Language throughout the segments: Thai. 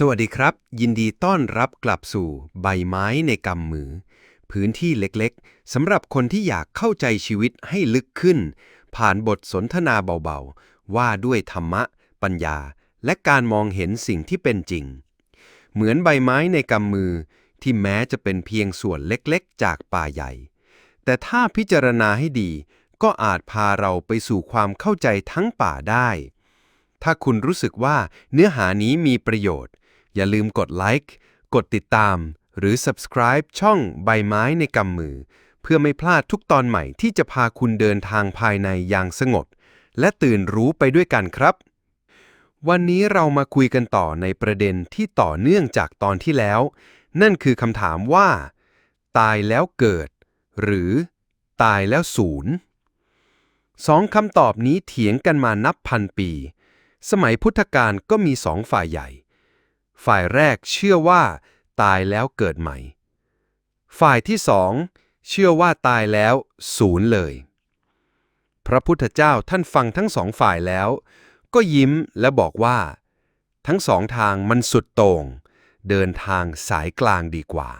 สวัสดีครับ ยินดีต้อนรับกลับสู่ใบไม้ในกำมือ พื้นที่เล็กๆสำหรับคนที่อยากเข้าใจชีวิตให้ลึกขึ้น ผ่านบทสนทนาเบาๆ ว่าด้วยธรรมะ ปัญญา และการมองเห็นสิ่งที่เป็นจริง เหมือนใบไม้ในกำมือที่แม้จะเป็นเพียงส่วนเล็กๆ จากป่าใหญ่ แต่ถ้าพิจารณาให้ดี ก็อาจพาเราไปสู่ความเข้าใจทั้งป่าได้ ถ้าคุณรู้สึกว่าเนื้อหานี้มีประโยชน์ อย่าลืมกดไลค์กดติดตาม หรือ subscribe ช่องใบไม้ในกำมือ เพื่อไม่พลาดทุกตอนใหม่ที่จะพาคุณเดินทางภายในอย่างสงบ และตื่นรู้ไปด้วยกันครับ วันนี้เรามาคุยกันต่อในประเด็นที่ต่อเนื่องจากตอนที่แล้ว นั่นคือคำถามว่า ตายแล้วเกิด หรือ ตายแล้วศูนย์สองคำตอบนี้เถียงกันมานับพันปี สมัยพุทธกาลก็มีสองฝ่ายใหญ่ ฝ่ายแรกเชื่อว่า ตายแล้วเกิดใหม่ ฝ่ายที่สองเชื่อว่าตายแล้วศูนย์เลย พระพุทธเจ้าท่านฟังทั้งสองฝ่ายแล้ว ก็ยิ้มและบอกว่า ทั้งสองทางมันสุดโต่ง เดินทางสายกลางดีกว่า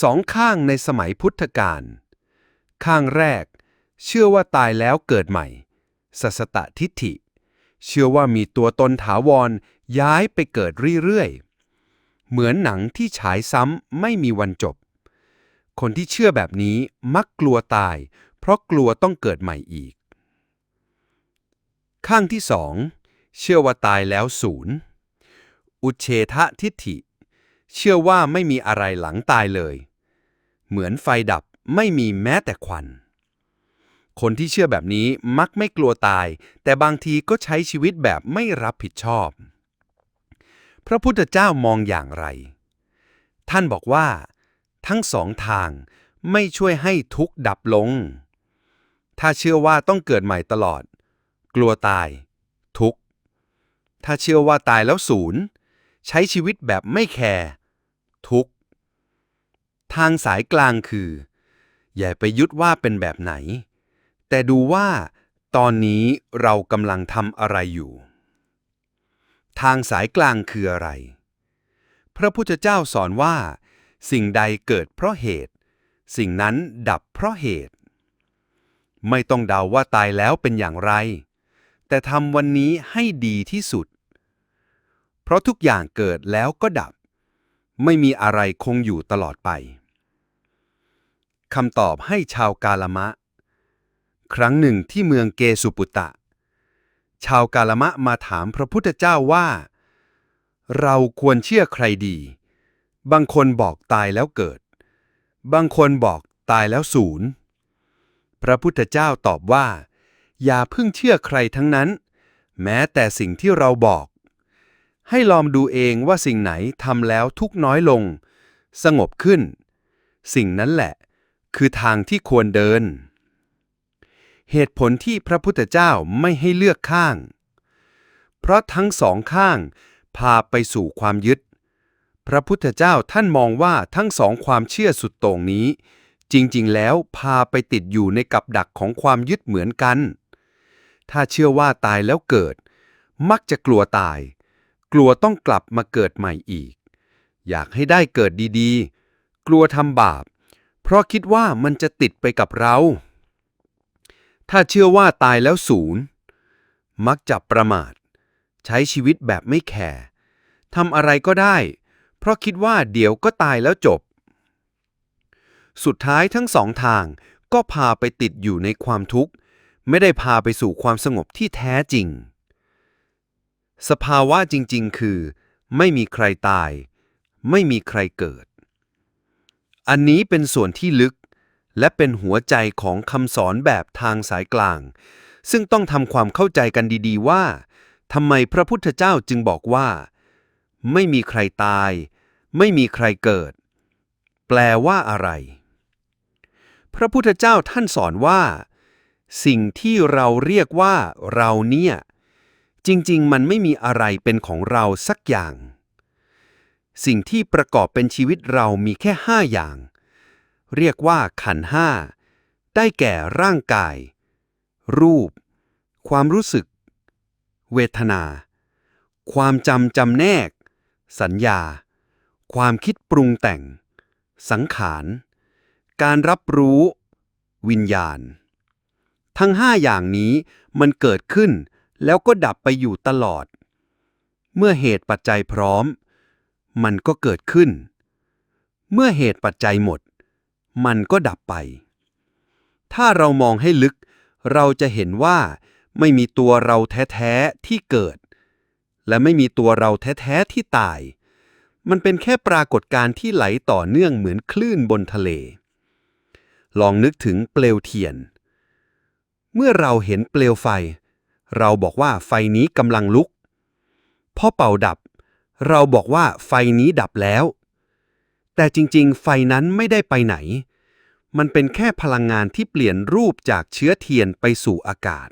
สองข้างในสมัยพุทธกาลข้างแรก เชื่อว่าตายแล้วเกิดใหม่ สัสตตทิฏฐิ เชื่อว่ามีตัวตนถาวร ย้ายไปเกิดเรื่อยๆ เหมือนหนังที่ฉายซ้ำไม่มีวันจบ คนที่เชื่อแบบนี้มักกลัวตาย เพราะกลัวต้องเกิดใหม่อีก ข้างที่สองเชื่อว่าตายแล้วศูนย์ อุเฉทะทิฏฐิ เชื่อว่าไม่มีอะไรหลังตายเลย เหมือนไฟดับไม่มีแม้แต่ควัน คนที่เชื่อแบบนี้มักไม่กลัวตาย แต่บางทีก็ใช้ชีวิตแบบไม่รับผิดชอบ พระพุทธเจ้ามองอย่างไร ท่านบอกว่า ทั้งสองทางไม่ช่วยให้ทุกข์ดับลง ถ้าเชื่อว่าต้องเกิดใหม่ตลอด กลัวตาย ทุกข์ ถ้าเชื่อว่าตายแล้วศูนย์ ใช้ชีวิตแบบไม่แคร์ทุกข์ ทางสายกลางคือ อย่าไปยึดว่าเป็นแบบไหน แต่ดูว่า ตอนนี้เรากำลังทำอะไรอยู่ ทางสายกลางคืออะไร พระพุทธเจ้าสอนว่า สิ่งใดเกิดเพราะเหตุ สิ่งนั้นดับเพราะเหตุ ไม่ต้องเดาว่าตายแล้วเป็นอย่างไร แต่ทำวันนี้ให้ดีที่สุด เพราะทุกอย่างเกิดแล้วก็ดับ ไม่มีอะไรคงอยู่ตลอดไปคำตอบให้ชาวกาลมะ ครั้งหนึ่งที่เมืองเกสุปุตตะ ชาวกาลมะมาถามพระพุทธเจ้าว่า เราควรเชื่อใครดี บางคนบอกตายแล้วเกิด บางคนบอกตายแล้วศูนย์ พระพุทธเจ้าตอบว่า อย่าเพิ่งเชื่อใครทั้งนั้น แม้แต่สิ่งที่เราบอก ให้ลองดูเองว่าสิ่งไหนทำแล้วทุกน้อยลง สงบขึ้น สิ่งนั้นแหละ คือทางที่ควรเดิน เหตุผลที่พระพุทธเจ้าไม่ให้เลือกข้าง เพราะทั้งสองข้างพาไปสู่ความยึด พระพุทธเจ้าท่านมองว่าทั้งสองความเชื่อสุดโต่งนี้ จริงๆ แล้วพาไปติดอยู่ในกับดักของความยึดเหมือนกัน ถ้าเชื่อว่าตายแล้วเกิด มักจะกลัวตาย กลัวต้องกลับมาเกิดใหม่อีก อยากให้ได้เกิดดีๆ กลัวทำบาป เพราะคิดว่ามันจะติดไปกับเรา ถ้าเชื่อว่าตายแล้วศูนย์ มักจะประมาท ใช้ชีวิตแบบไม่แคร์ทำอะไรก็ได้ เพราะคิดว่าเดี๋ยวก็ตายแล้วจบ สุดท้ายทั้งสองทางก็พาไปติดอยู่ในความทุกข์ ไม่ได้พาไปสู่ความสงบที่แท้จริง สภาวะจริง ๆ คือ ไม่มีใครตาย ไม่มีใครเกิด อันนี้เป็นส่วนที่ลึก และเป็นหัวใจของคำสอนแบบทางสายกลาง ซึ่งต้องทำความเข้าใจกันดีๆว่าทำไมพระพุทธเจ้าจึงบอกว่า ไม่มีใครตาย ไม่มีใครเกิด แปลว่าอะไร พระพุทธเจ้าท่านสอนว่า สิ่งที่เราเรียกว่าเราเนี่ย จริง ๆ มันไม่มีอะไรเป็นของเราสักอย่าง สิ่งที่ประกอบเป็นชีวิตเรามีแค่ห้าอย่าง เรียกว่าขันห้า ได้แก่ร่างกาย รูป ความรู้สึก เวทนา ความจำจำแนก สัญญา ความคิดปรุงแต่ง สังขาร การรับรู้ วิญญาณ ทั้งห้าอย่างนี้มันเกิดขึ้นแล้วก็ดับไปอยู่ตลอด เมื่อเหตุปัจจัยพร้อม มันก็เกิดขึ้น เมื่อเหตุปัจจัยหมด มันก็ดับไป ถ้าเรามองให้ลึก เราจะเห็นว่าไม่มีตัวเราแท้ๆที่เกิด และไม่มีตัวเราแท้ๆที่ตาย มันเป็นแค่ปรากฏการณ์ที่ไหลต่อเนื่องเหมือนคลื่นบนทะเล ลองนึกถึงเปลวเทียน เมื่อเราเห็นเปลวไฟ เราบอกว่าไฟนี้กำลังลุก พอเป่าดับ เราบอกว่าไฟนี้ดับแล้ว แต่จริงๆ ไฟนั้นไม่ได้ไปไหน มันเป็นแค่พลังงานที่เปลี่ยนรูปจากเชื้อเทียนไปสู่อากาศ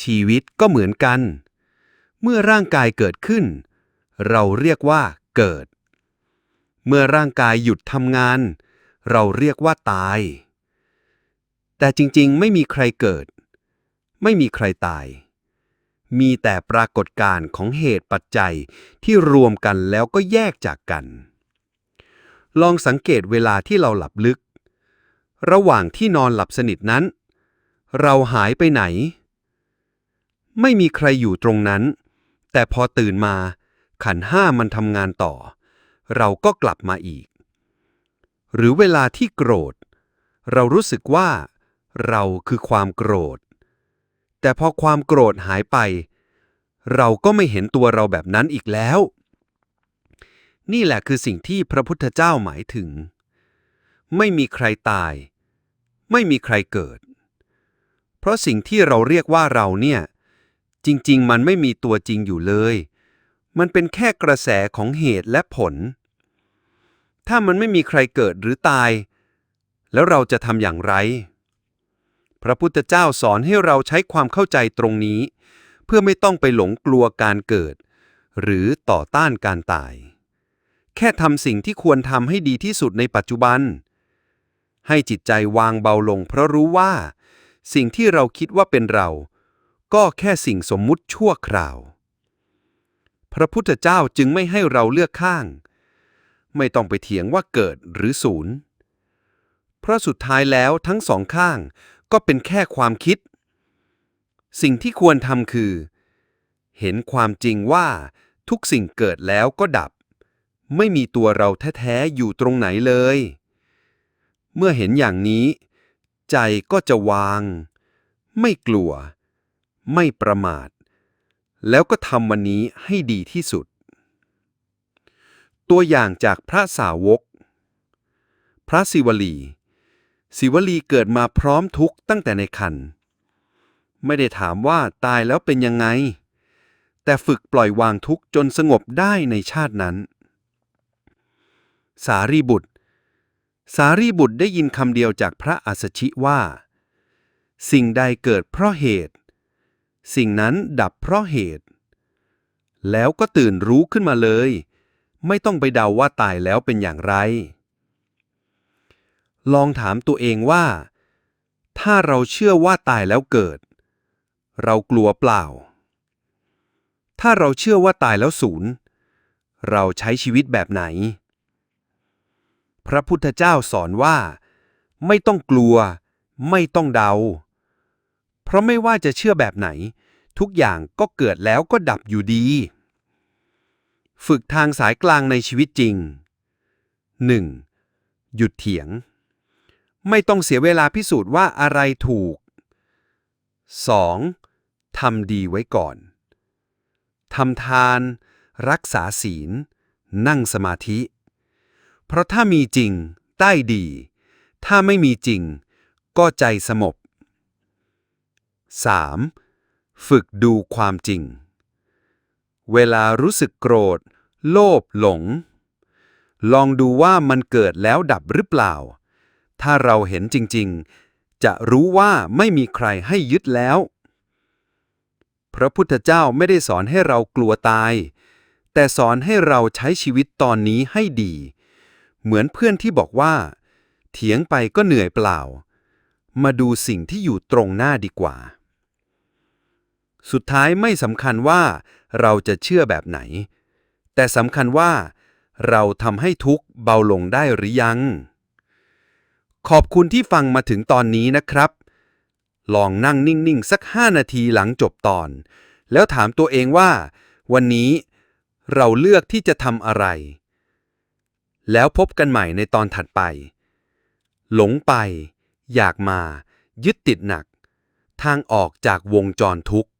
ชีวิตก็เหมือนกัน เมื่อร่างกายเกิดขึ้น เราเรียกว่าเกิด เมื่อร่างกายหยุดทำงาน เราเรียกว่าตาย แต่จริงๆ ไม่มีใครเกิด ไม่มีใครตาย มีแต่ปรากฏการณ์ของเหตุปัจจัยที่รวมกันแล้วก็แยกจากกัน ลองสังเกตเวลาที่เราหลับลึก ระหว่างที่นอนหลับสนิทนั้น เราหายไปไหน ไม่มีใครอยู่ตรงนั้น แต่พอตื่นมา ขันห้ามันทำงานต่อ เราก็กลับมาอีก หรือเวลาที่โกรธ เรารู้สึกว่า เราคือความโกรธ แต่พอความโกรธหายไป เราก็ไม่เห็นตัวเราแบบนั้นอีกแล้ว นี่แหละคือสิ่งที่พระพุทธเจ้าหมายถึง ไม่มีใครตาย ไม่มีใครเกิด เพราะสิ่งที่เราเรียกว่าเราเนี่ย จริง ๆ มันไม่มีตัวจริงอยู่เลย มันเป็นแค่กระแสของเหตุและผล ถ้ามันไม่มีใครเกิดหรือตาย แล้วเราจะทำอย่างไร พระพุทธเจ้าสอนให้เราใช้ความเข้าใจตรงนี้ เพื่อไม่ต้องไปหลงกลัวการเกิด หรือต่อต้านการตาย แค่ทำสิ่งที่ควรทำให้ดีที่สุดในปัจจุบัน ให้จิตใจวางเบาลงเพราะรู้ว่า สิ่งที่เราคิดว่าเป็นเรา ก็แค่สิ่งสมมุติชั่วคราว พระพุทธเจ้าจึงไม่ให้เราเลือกข้าง ไม่ต้องไปเถียงว่าเกิดหรือศูนย์เพราะสุดท้ายแล้วทั้งสองข้างก็เป็นแค่ความคิด สิ่งที่ควรทำคือ เห็นความจริงว่าทุกสิ่งเกิดแล้วก็ดับ ไม่มีตัวเราแท้ๆอยู่ตรงไหนเลย เมื่อเห็นอย่างนี้ ใจก็จะวาง ไม่กลัว ไม่ประมาท แล้วก็ทำวันนี้ให้ดีที่สุด ตัวอย่างจากพระสาวก พระศิวลี ศิวลีเกิดมาพร้อมทุกข์ตั้งแต่ในครรภ์ไม่ได้ถามว่าตายแล้วเป็นยังไง แต่ฝึกปล่อยวางทุกข์จนสงบได้ในชาตินั้น สารีบุตร สารีบุตรได้ยินคำเดียวจากพระอัสสชิว่า สิ่งใดเกิดเพราะเหตุ สิ่งนั้นดับเพราะเหตุ แล้วก็ตื่นรู้ขึ้นมาเลย ไม่ต้องไปเดาว่าตายแล้วเป็นอย่างไร ลองถามตัวเองว่า ถ้าเราเชื่อว่าตายแล้วเกิด เรากลัวเปล่า ถ้าเราเชื่อว่าตายแล้วศูนย์เราใช้ชีวิตแบบไหน พระพุทธเจ้าสอนว่า ไม่ต้องกลัว ไม่ต้องเดา เพราะไม่ว่าจะเชื่อแบบไหน ทุกอย่างก็เกิดแล้วก็ดับอยู่ดี ฝึกทางสายกลางในชีวิตจริง 1. หยุดเถียง ไม่ต้องเสียเวลาพิสูจน์ว่าอะไรถูก 2. ทำดีไว้ก่อน ทำทาน รักษาศีล นั่งสมาธิ เพราะถ้ามีจริงได้ดี ถ้าไม่มีจริง ก็ใจสงบ 3. ฝึกดูความจริง เวลารู้สึกโกรธ โลภหลง ลองดูว่ามันเกิดแล้วดับหรือเปล่า ถ้าเราเห็นจริง ๆ จะรู้ว่าไม่มีใครให้ยึดแล้ว พระพุทธเจ้าไม่ได้สอนให้เรากลัวตาย แต่สอนให้เราใช้ชีวิตตอนนี้ให้ดี เหมือนเพื่อนที่บอกว่า เถียงไปก็เหนื่อยเปล่า มาดูสิ่งที่อยู่ตรงหน้าดีกว่า สุดท้ายไม่สำคัญว่าเราจะเชื่อแบบไหน แต่สำคัญว่าเราทำให้ทุกข์เบาลงได้หรือยัง ขอบคุณที่ฟังมาถึงตอนนี้นะครับ ลองนั่งนิ่งๆ สัก 5 นาทีหลังจบตอน แล้วถามตัวเองว่า วันนี้เราเลือกที่จะทำอะไร แล้วพบกันใหม่ในตอนถัดไป หลงไป อยากมา ยึดติดหนัก ทางออกจากวงจรทุกข์